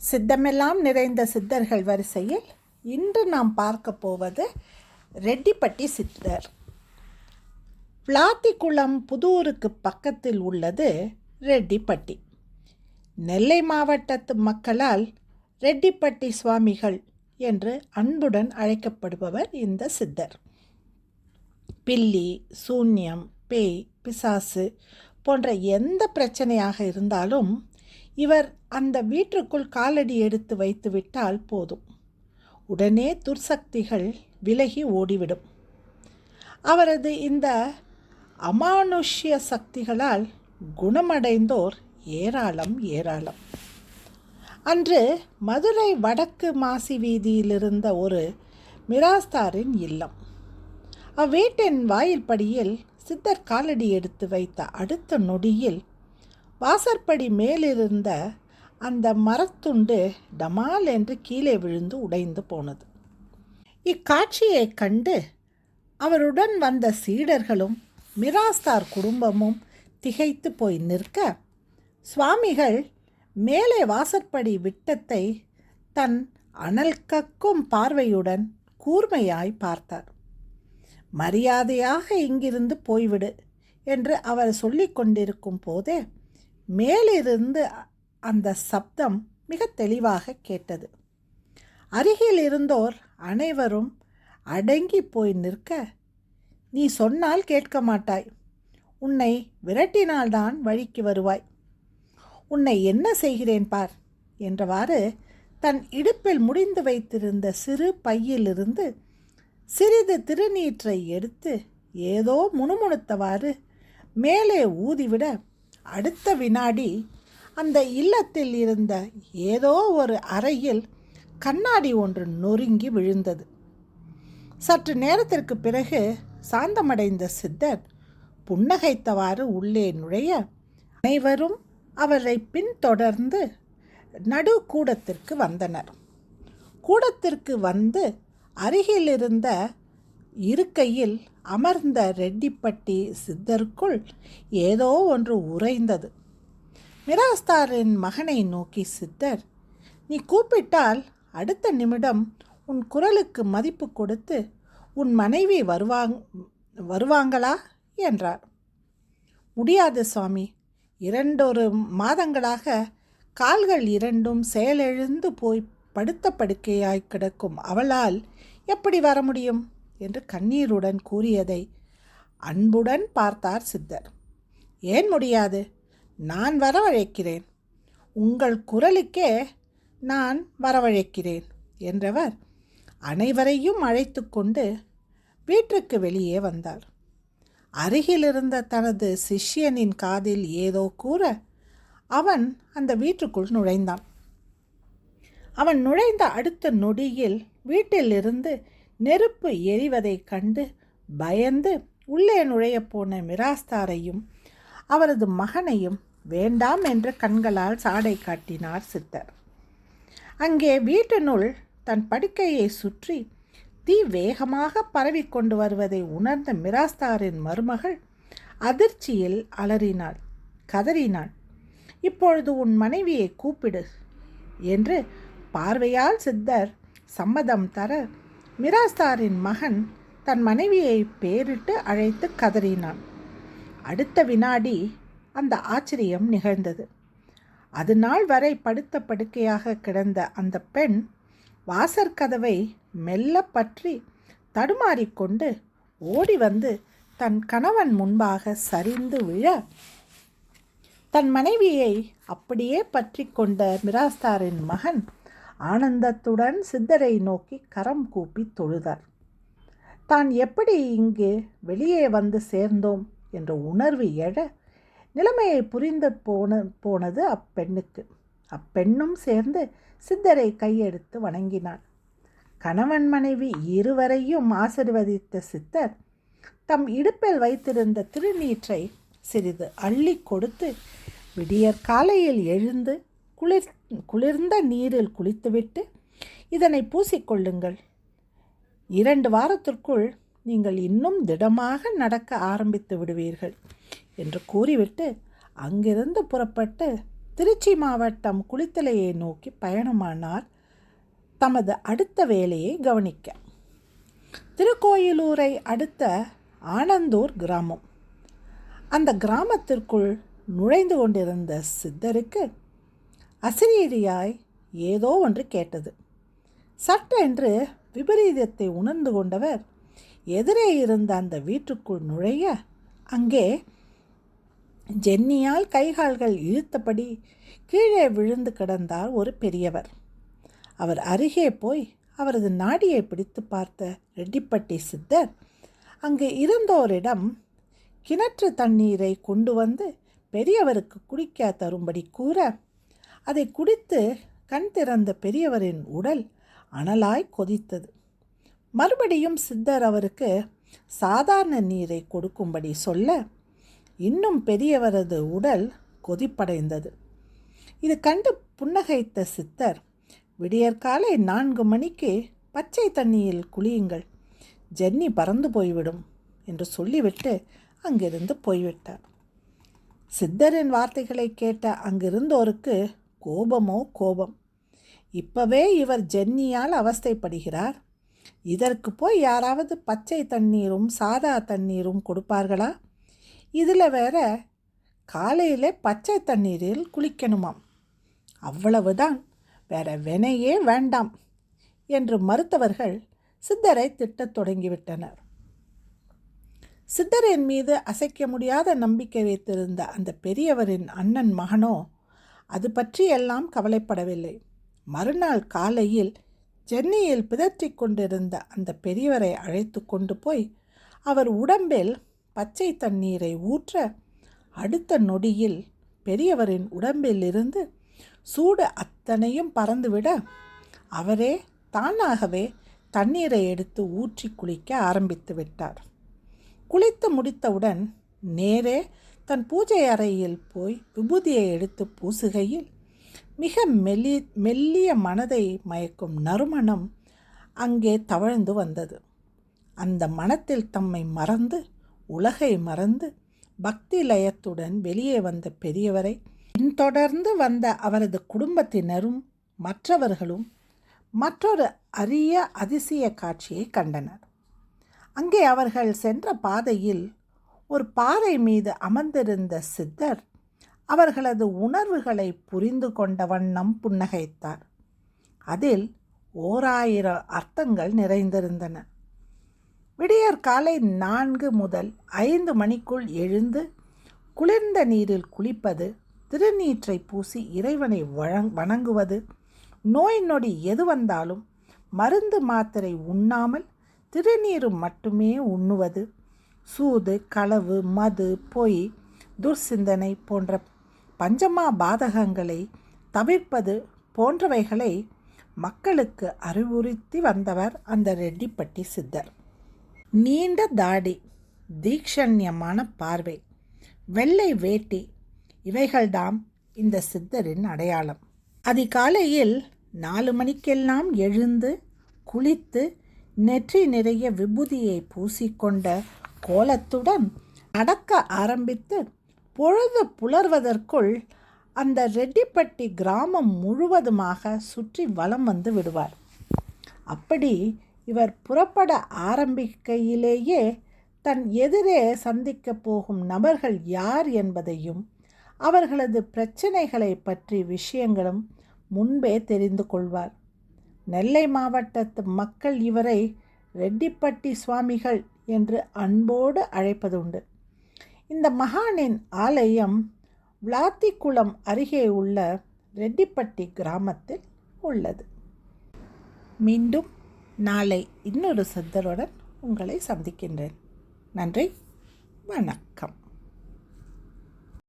சித்தமெல்லாம் நிறைந்த சித்தர்கள் வரிசையில் இன்று நாம் பார்க்க போவது ரெட்டிப்பட்டி சித்தர். பிளாத்திக்குளம் புதூருக்கு பக்கத்தில் உள்ளது ரெட்டிப்பட்டி. நெல்லை மாவட்டத்து மக்களால் ரெட்டிப்பட்டி சுவாமிகள் என்று அன்புடன் அழைக்கப்படுபவர் இந்த சித்தர். பில்லி சூன்யம் பேய் பிசாசு போன்ற எந்த பிரச்சனையாக இருந்தாலும் இவர் அந்த வீட்டுக்குள் காலடி எடுத்து வைத்துவிட்டால் போதும். உடனே துர்சக்திகள் விலகி ஓடிவிடும். அவரது இந்த அமானுஷ்ய சக்திகளால் குணமடைந்தோர் ஏராளம் ஏராளம். அன்று மதுரை வடக்கு மாசி வீதியில் இருந்த ஒரு மிராஸ்தாரின் இல்லம். அவ்வீட்டின் வாயில்படியில் சித்தர் காலடி எடுத்து வைத்த அடுத்த நொடியில் வாசற்படி மேலிருந்த அந்த மரத்துண்டு டமால் என்று கீழே விழுந்து உடைந்து போனது. இக்காட்சியைக் கண்டு அவருடன் வந்த சீடர்களும் மிராஸ்தார் குடும்பமும் திகைத்து போய் நிற்க சுவாமிகள் மேலே வாசற்படி விட்டத்தை தன் அனல் கக்கும் பார்வையுடன் கூர்மையாய் பார்த்தார். மரியாதையாக இங்கிருந்து போய்விடு என்று அவர் சொல்லிக் கொண்டிருக்கும் போதே மேலிருந்து அந்த சப்தம் மிக தெளிவாக கேட்டது. அருகில் இருந்தோர் அனைவரும் அடங்கி போய் நிற்க நீ சொன்னால் கேட்க மாட்டாய். உன்னை விரட்டினால்தான் வழிக்கு வருவாய். உன்னை என்ன செய்கிறேன் பார்? என்றவாறு தன் இடுப்பில் முடிந்து வைத்திருந்த சிறு பையிலிருந்து சிறிது திருநீற்றை எடுத்து ஏதோ முணுமுணுத்தவாறு மேலே ஊதிவிட அடுத்த வினாடி அந்த இல்லத்தில் இருந்த ஏதோ ஒரு அறையில் கண்ணாடி ஒன்று நொறுங்கி விழுந்தது. சற்று நேரத்திற்கு பிறகு சாந்தமடைந்த சித்தர் புன்னகைத்தவாறு உள்ளே நுழைய அனைவரும் அவரை பின்தொடர்ந்து நடு கூடத்திற்கு வந்தனர். கூடத்திற்கு வந்து அருகிலிருந்த இருக்கையில் அமர்ந்த ரெட்டிப்பட்டி சித்தருக்குள் ஏதோ ஒன்று உறைந்தது. மிராஸ்தாரின் மகனை நோக்கி சித்தர் நீ கூப்பிட்டால் அடுத்த நிமிடம் உன் குரலுக்கு மதிப்பு கொடுத்து உன் மனைவி வருவாங் வருவாங்களா? என்றார். முடியாது சுவாமி. இரண்டொரு மாதங்களாக கால்கள் இரண்டும் செயலெழுந்து போய் படுத்த படுக்கையாய் கிடக்கும் அவளால் எப்படி வர முடியும்? என்று கண்ணீருடன் கூறியதை அன்புடன் பார்த்தார் சித்தர். ஏன் முடியாது? நான் வரவழைக்கிறேன். உங்கள் குரலுக்கே நான் வரவழைக்கிறேன் என்றவர் அனைவரையும் அழைத்து கொண்டு வீட்டுக்கு வெளியே வந்தார். அருகிலிருந்த தனது சிஷ்யனின் காதில் ஏதோ கூற அவன் அந்த வீட்டுக்குள் நுழைந்தான். அவன் நுழைந்த அடுத்த நொடியில் வீட்டிலிருந்து நெருப்பு எரிவதைக் கண்டு பயந்து உள்ளே நுழையப் போன மிராஸ்தாரையும் அவரது மகனையும் வேண்டாம் என்ற கண்களால் சாடை காட்டினார் சித்தர். அங்கே வீட்டினுள் தன் படுக்கையை சுற்றி தீ வேகமாக பரவிக்கொண்டு வருவதை உணர்ந்த மிராஸ்தாரின் மருமகள் அதிர்ச்சியில் அலறினாள் கதறினாள். இப்பொழுது உன் மனைவியை கூப்பிடு என்று பார்வையால் சித்தர் சம்மதம் தர மிராஸ்தாரின் மகன் தன் மனைவியை பேரிட்டு அழைத்து கதறினான். அடுத்த வினாடி அந்த ஆச்சரியம் நிகழ்ந்தது. அது நாள் வரை படுத்த படுக்கையாக கிடந்த அந்த பெண் வாசற்கதவை மெல்ல பற்றி தடுமாறிக்கொண்டு ஓடி வந்து தன் கணவன் முன்பாக சரிந்து விழ தன் மனைவியை அப்படியே பற்றி கொண்ட மிராஸ்தாரின் மகன் ஆனந்தத்துடன் சித்தரை நோக்கி கரம் கூப்பி தொழுதார் தான் எப்படி இங்கு வெளியே வந்து சேர்ந்தோம்? என்ற உணர்வு எழ நிலைமையை புரிந்து போன போனது அப்பெண்ணுக்கு. அப்பெண்ணும் சேர்ந்து சித்தரை கையெடுத்து வணங்கினான் கணவன் மனைவி இருவரையும் ஆசிர்வதித்த சித்தர் தம் இடுப்பில் வைத்திருந்த திருநீற்றை சிறிது அள்ளி கொடுத்து விடியற் காலையில் எழுந்து குளிர் குளிர்ந்த நீரில் குளித்துவிட்டு இதனை பூசிக்கொள்ளுங்கள். இரண்டு வாரத்திற்குள் நீங்கள் இன்னும் திடமாக நடக்க ஆரம்பித்து விடுவீர்கள் என்று கூறிவிட்டு அங்கிருந்து புறப்பட்டு திருச்சி மாவட்டம் குளித்தலையை நோக்கி பயணமானார் தமது அடுத்த வேலையை கவனிக்க. திருக்கோயிலூரை அடுத்த ஆனந்தூர் கிராமம். அந்த கிராமத்திற்குள் நுழைந்து கொண்டிருந்த சித்தருக்கு அசிரியடியாய் ஏதோ ஒன்று கேட்டது. சட்டென்று விபரீதத்தை உணர்ந்து கொண்டவர் எதிரே இருந்த அந்த வீட்டுக்குள் நுழைய அங்கே ஜென்னியால் கைகால்கள் இழுத்தபடி கீழே விழுந்து கிடந்தார் ஒரு பெரியவர். அவர் அருகே போய் அவரது நாடியை பிடித்து பார்த்த ரெட்டிப்பட்டி சித்தர் அங்கு இருந்தோரிடம் கிணற்று தண்ணீரை கொண்டு வந்து பெரியவருக்கு குடிக்க தரும்படி கூற அதை குடித்து கண் திறந்த பெரியவரின் உடல் அனலாய் கொதித்தது. மறுபடியும் சித்தர் அவருக்கு சாதாரண நீரை கொடுக்கும்படி சொல்ல இன்னும் பெரியவரது உடல் கொதிப்படைந்தது. இது கண்டு புன்னகைத்த சித்தர் விடியற்காலை நான்கு மணிக்கு பச்சை தண்ணியில் குளியுங்கள் ஜென்னி பறந்து போய்விடும் என்று சொல்லிவிட்டு அங்கிருந்து போய்விட்டார். சித்தரின் வார்த்தைகளை கேட்ட அங்கிருந்தோருக்கு கோபமோ கோபம். இப்பவே இவர் ஜென்னியால் அவஸ்தைப்படுகிறார். இதற்கு போய் யாராவது பச்சை தண்ணீரும் சாதா தண்ணீரும் கொடுப்பார்களா? இதில் வேற காலையில் பச்சை தண்ணீரில் குளிக்கணுமாம். அவ்வளவுதான். வேற வினையே வேண்டாம் என்று மறுத்தவர்கள் சித்தரை திட்டத் தொடங்கிவிட்டனர். சித்தரின் மீது அசைக்க முடியாத நம்பிக்கை வைத்திருந்த அந்த பெரியவரின் அண்ணன் மகனோ அது பற்றி எல்லாம் கவலைப்படவில்லை. மறுநாள் காலையில் சென்னையில் பிதற்றிக் கொண்டிருந்த அந்த பெரியவரை அழைத்து கொண்டு போய் அவர் உடம்பில் பச்சை தண்ணீரை ஊற்ற அடுத்த நொடியில் பெரியவரின் உடம்பில் இருந்து சூடு அத்தனையும் பறந்துவிட அவரே தானாகவே தண்ணீரை எடுத்து ஊற்றி குளிக்க ஆரம்பித்து விட்டார். குளித்து முடித்தவுடன் நேரே தன் பூஜை அறையில் போய் விபூதியை எடுத்து பூசுகையில் மிக மெல்லி மெல்லிய மனதை மயக்கும் நறுமணம் அங்கே தவழ்ந்து வந்தது. அந்த மனத்தில் தம்மை மறந்து உலகை மறந்து பக்தி லயத்துடன் வெளியே வந்த பெரியவரை பின்தொடர்ந்து வந்த அவரது குடும்பத்தினரும் மற்றவர்களும் மற்றொரு அரிய அதிசய காட்சியை கண்டனர். அங்கே அவர்கள் சென்ற பாதையில் ஒரு பாறை மீது அமர்ந்திருந்த சித்தர் அவர்களது உணர்வுகளை புரிந்து கொண்ட வண்ணம் புன்னகைத்தார். அதில் ஓராயிரம் அர்த்தங்கள் நிறைந்திருந்தன. விடியற் காலை நான்கு முதல் ஐந்து மணிக்குள் எழுந்து குளிர்ந்த நீரில் குளிப்பது திருநீற்றை பூசி இறைவனை வழங் வணங்குவது நோய் நொடி எது வந்தாலும் மருந்து மாத்திரை உண்ணாமல் திருநீரும் மட்டுமே உண்ணுவது சூது களவு மது பொய் துர்சிந்தனை போன்ற பஞ்சமா பாதகங்களை தவிர்ப்பது போன்றவைகளை மக்களுக்கு அறிவுறுத்தி வந்தவர் அந்த ரெட்டிப்பட்டி சித்தர். நீண்ட தாடி தீக்ஷண்யமான பார்வை வெள்ளை வேட்டி இவைகள்தாம் இந்த சித்தரின் அடையாளம். அதிகாலையில் நாலு மணிக்கெல்லாம் எழுந்து குளித்து நெற்றி நிறைய விபூதியை பூசிக்கொண்ட கோலத்துடன் நடக்க ஆரம்பித்து பொழுது புலர்வதற்குள் அந்த ரெட்டிப்பட்டி கிராமம் முழுவதுமாக சுற்றி வலம் வந்து விடுவார். அப்படி இவர் புறப்பட ஆரம்பிக்கையிலேயே தன் எதிரே சந்திக்கப் போகும் நபர்கள் யார் என்பதையும் அவர்களது பிரச்சனைகளை பற்றி விஷயங்களும் முன்பே தெரிந்து கொள்வார். நெல்லை மாவட்டத்து மக்கள் இவரை ரெட்டிப்பட்டி சுவாமிகள் என்று அன்போடு அழைப்பதுண்டு. இந்த மகானின் ஆலயம் விளாத்திக்குளம் அருகே உள்ள ரெட்டிப்பட்டி கிராமத்தில் உள்ளது. மீண்டும் நாளை இன்னொரு சித்தருடன் உங்களை சந்திக்கின்றேன். நன்றி வணக்கம்.